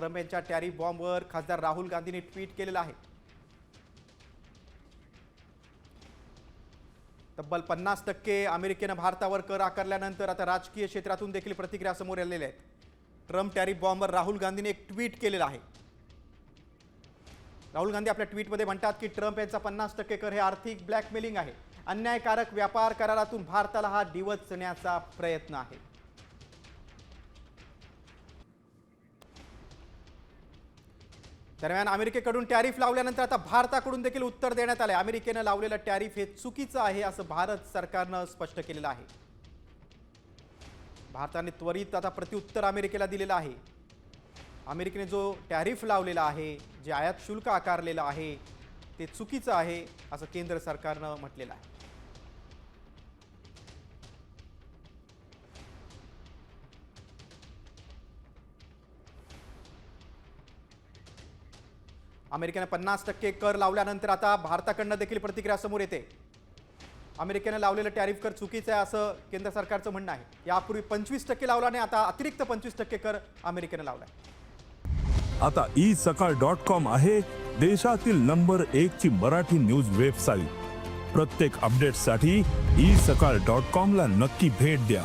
Trump यांच्या tarry बॉम्बवर खासदार राहुल गांधींनी ट्विट केलेलं आहे. तब्बल पन्नास टक्के अमेरिकेनं भारतावर कर आकारल्यानंतर आता राजकीय क्षेत्रातून देखील प्रतिक्रिया समोर आलेल्या आहेत. ट्रम्प टॅरी बॉम्बवर राहुल गांधीने एक ट्विट केलेलं आहे. राहुल गांधी आपल्या ट्विटमध्ये म्हणतात की ट्रम्प यांचा पन्नास टक्के कर हे आर्थिक ब्लॅकमेलिंग आहे. अन्यायकारक व्यापार करारातून भारताला हा डिवचण्याचा प्रयत्न आहे. दरम्यान अमेरिकेकडून टॅरिफ लावल्यानंतर आता भारताकडून देखील उत्तर देण्यात आले अमेरिकेनं लावलेलं टॅरिफ हे चुकीचं आहे असं भारत सरकारनं स्पष्ट केलेलं आहे. भारताने त्वरित आता प्रत्युत्तर अमेरिकेला दिलेलं आहे. अमेरिकेने जो टॅरिफ लावलेला आहे जे आयात शुल्क आकारलेलं आहे ते चुकीचं आहे असं केंद्र सरकारनं म्हटलेलं आहे. अमेरिकेनं पन्नास टक्के कर लावल्यानंतर आता भारताकडनं देखील प्रतिक्रिया समोर येते. अमेरिकेनं लावलेलं टॅरिफ कर चुकीचं आहे असं केंद्र सरकारचं म्हणणं आहे. यापूर्वी पंचवीस टक्के लावला आणि आता अतिरिक्त पंचवीस टक्के कर अमेरिकेनं लावलाय. आता ई सकाळ डॉट कॉम आहे देशातील नंबर एक ची मराठी न्यूज वेबसाईट. प्रत्येक अपडेटसाठी ई सकाळ डॉट कॉम ला नक्की भेट द्या.